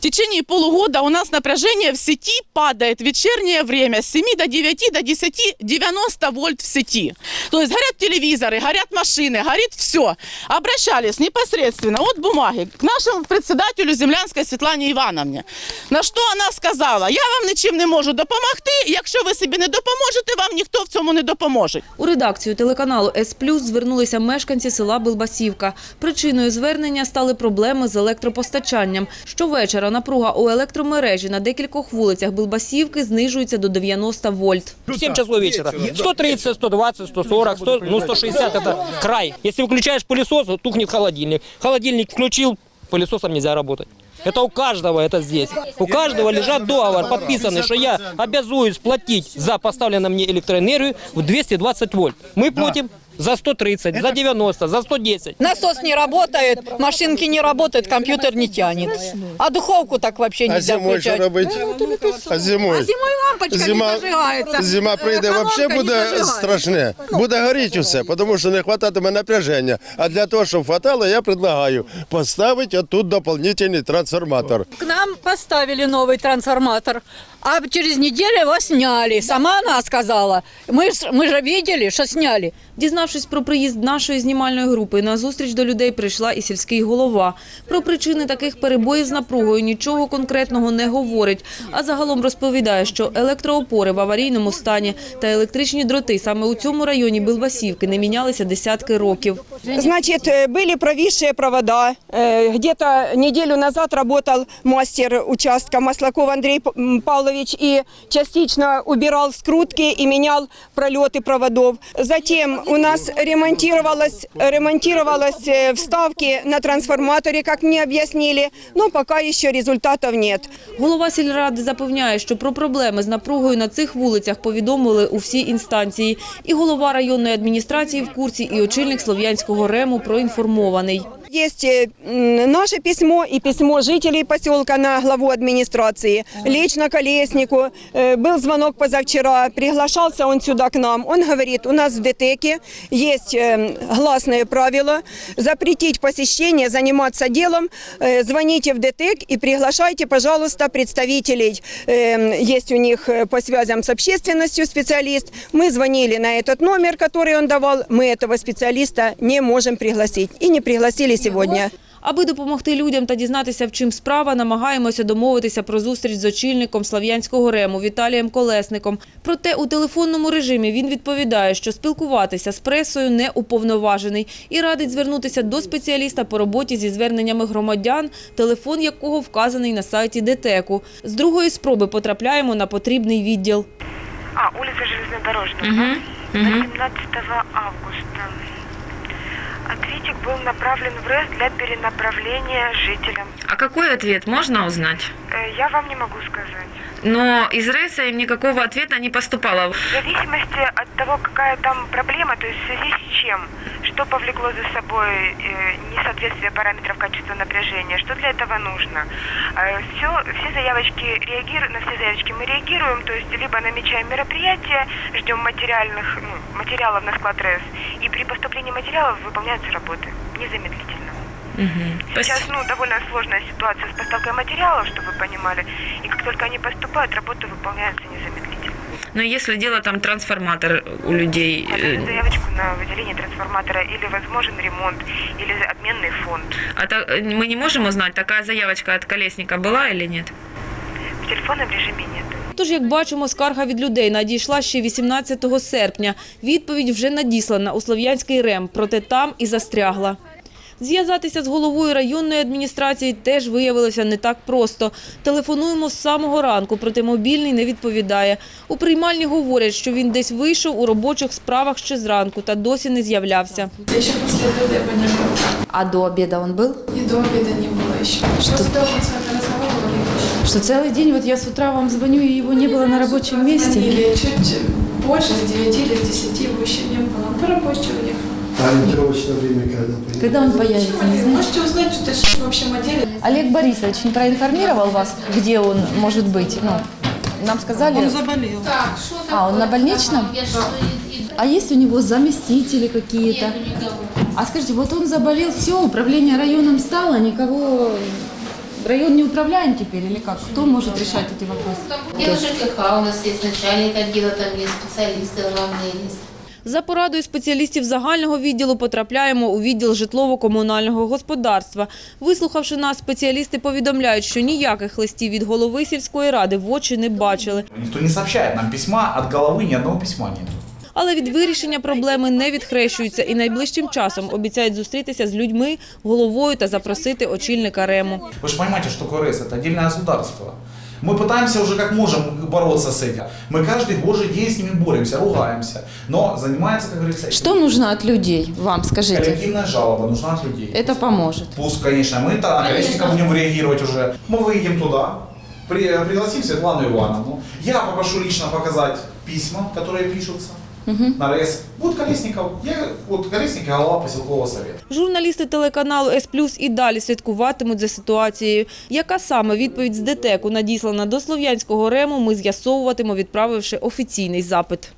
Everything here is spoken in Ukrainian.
В течение полугода у нас напряжение в сети падает в вечернее время с 7 до 9 до 10 90 вольт в сети. То есть горят телевизоры, горят машины, горит все. Обращались непосредственно, вот бумаги, к нашему председателю Землянской Светлане Ивановне. На що вона сказала, я вам нічим не можу допомогти, якщо ви собі не допоможете, вам ніхто в цьому не допоможе. У редакцію телеканалу «С плюс» звернулися мешканці села Билбасівка. Причиною звернення стали проблеми з електропостачанням. Щовечора напруга у електромережі на декількох вулицях Билбасівки знижується до 90 вольт. В 7 часов вечера. 130, 120, 140, 100, ну 160 это край. Если выключаешь пылесос, то тухнет холодильник. Холодильник включил, пылесосом нельзя работать. Это у каждого это здесь. У каждого лежат договор, подписанный, что я обязуюсь платить за поставленную мне электроэнергию в 220 вольт. Мы платим за 130, за 90, за 110. Насос не работает, машинки не работают, компьютер не тянет. А духовку так вообще А нельзя зимою що включать. робити? А зимою? Зимой лампочка Зима, не зажигается. зима прийде, Колонка взагалі не буде зажигается. страшне. Буде горіти усе, тому що не вистачатиме напряження. А для того, щоб хватало, я предлагаю поставити отут дополнительний трансформатор. К нам поставили новый трансформатор, а через неделю его сняли. Сама она сказала. Мы, ж- мы же видели, что сняли. Дізнавшись про приїзд нашої знімальної групи, на зустріч до людей прийшла і сільський голова. Про причини таких перебоїв з напругою нічого конкретного не говорить, а загалом розповідає, що електроопори в аварійному стані та електричні дроти саме у цьому районі Билбасівки не мінялися десятки років. Значит, э, были провисшие провода. Э, Где-то неделю назад работал мастер участка Маслаков Андрей П- м, Павлович и частично убирал скрутки и менял пролеты проводов. Затем у нас ремонтировалось, ремонтировалось э, вставки на трансформаторе, как мне объяснили, но пока еще результатов нет. Голова сільради запевняє, що про проблеми з напругою на цих вулицях повідомили у всі інстанції. І голова районної адміністрації в курсі, і очільник Слов'янського РЕМу проінформований. Есть э, наше письмо и письмо жителей поселка на главу администрации, лично Колеснику. Э, Был звонок позавчера, приглашался он сюда к нам. Он говорит, у нас в ДТЭКе есть э, гласное правило запретить посещение, заниматься делом. Звоните в ДТЭК и приглашайте, пожалуйста, представителей. Есть у них по связям с общественностью специалист. Мы звонили на этот номер, который он давал. Мы этого специалиста не можем пригласить. И не пригласили сегодня. Аби допомогти людям та дізнатися, в чим справа, намагаємося домовитися про зустріч з очільником Слав'янського РЕМу Віталієм Колесником. Проте у телефонному режимі він відповідає, що спілкуватися з пресою не уповноважений і радить звернутися до спеціаліста по роботі зі зверненнями громадян, телефон якого вказаний на сайті ДТЕКу. З другої спроби потрапляємо на потрібний відділ. А, улица Железнодорожная. да? 18 августа. Ответик был направлен в РЭС для перенаправления жителям. А какой ответ можно узнать? Э, Я вам не могу сказать. Но из РЭСа им никакого ответа не поступало. В зависимости от того, какая там проблема, то есть в связи с чем, что повлекло за собой э, несоответствие параметров качества напряжения, что для этого нужно. все, все заявочки реагируют, на все заявочки мы реагируем, то есть либо намечаем мероприятие, ждем материальных, ну, материалов на склад РЭС, при поступлении материалов выполняются работы незамедлительно. Сейчас ну, довольно сложная ситуация с поставкой материалов, чтобы вы понимали. И как только они поступают, работы выполняются незамедлительно. Но если дело там трансформатор у людей... э, Подать заявочку на выделение трансформатора или возможен ремонт, или обменный фонд. а та- э, мы не можем узнать, такая заявочка от Колесника была или нет? В телефонном режиме нет. Тож, як бачимо, скарга від людей надійшла ще 18 серпня. Відповідь вже надіслана у Слов'янський РЕМ, проте там і застрягла. Зв'язатися з головою районної адміністрації теж виявилося не так просто. Телефонуємо з самого ранку, проте мобільний не відповідає. У приймальні говорять, що він десь вийшов у робочих справах ще зранку та досі не з'являвся. Еще после обеда его не было. А до обеда он был? И до обеда не было еще. Что с Что целый день, вот я с утра вам звоню, и его не было на рабочем месте. Звонили чуть позже, с 9 или с 10 его еще не было. Он по работе уехал. А ориентировочное время когда появится? Когда он появится, не знаете? Можете узнать, что точнее в общем отделе. Олег Борисович не проинформировал вас, где он может быть? Ну, нам сказали... Он заболел. А, он на больничном? А есть у него заместители какие-то? А скажите, вот он заболел, все, управление районом стало, никого район не управляем теперь или как? Кто может решать эти вопросы? Отдел ЖКХ у нас есть начальник отдела, там есть специалисты главные есть. За порадою спеціалістів загального відділу потрапляємо у відділ житлово-комунального господарства. Вислухавши нас, спеціалісти повідомляють, що ніяких листів від голови сільської ради в очі не бачили. Никто не сообщает нам письма, от головы ни одного письма нет. Але від вирішення проблеми не відхрещуються і найближчим часом обіцяють зустрітися з людьми, головою та запросити очільника РЕМу. Вы же понимаете, что такое РЭС? Это отдельное государство. Мы пытаемся уже как можем бороться с этим. Мы каждый божий день с ними боремся, ругаемся. Но занимается, как говорится, Что нужно от людей, вам скажите? коллективная жалоба нужна от людей. Это поможет. Пусть, конечно, мы-то на колесника будем реагировать уже. Мы выйдем туда, при- пригласим Светлану Ивановну. Я попрошу лично показать письма, которые пишутся на РЭС. Вот Колесников, я, вот Колесник голова поселкового совета. Журналісти телеканалу С Плюс і далі слідкуватимуть за ситуацією. Яка саме відповідь з ДТЕКу надіслана до Слов'янського РЕМу, ми з'ясовуватимо, відправивши офіційний запит.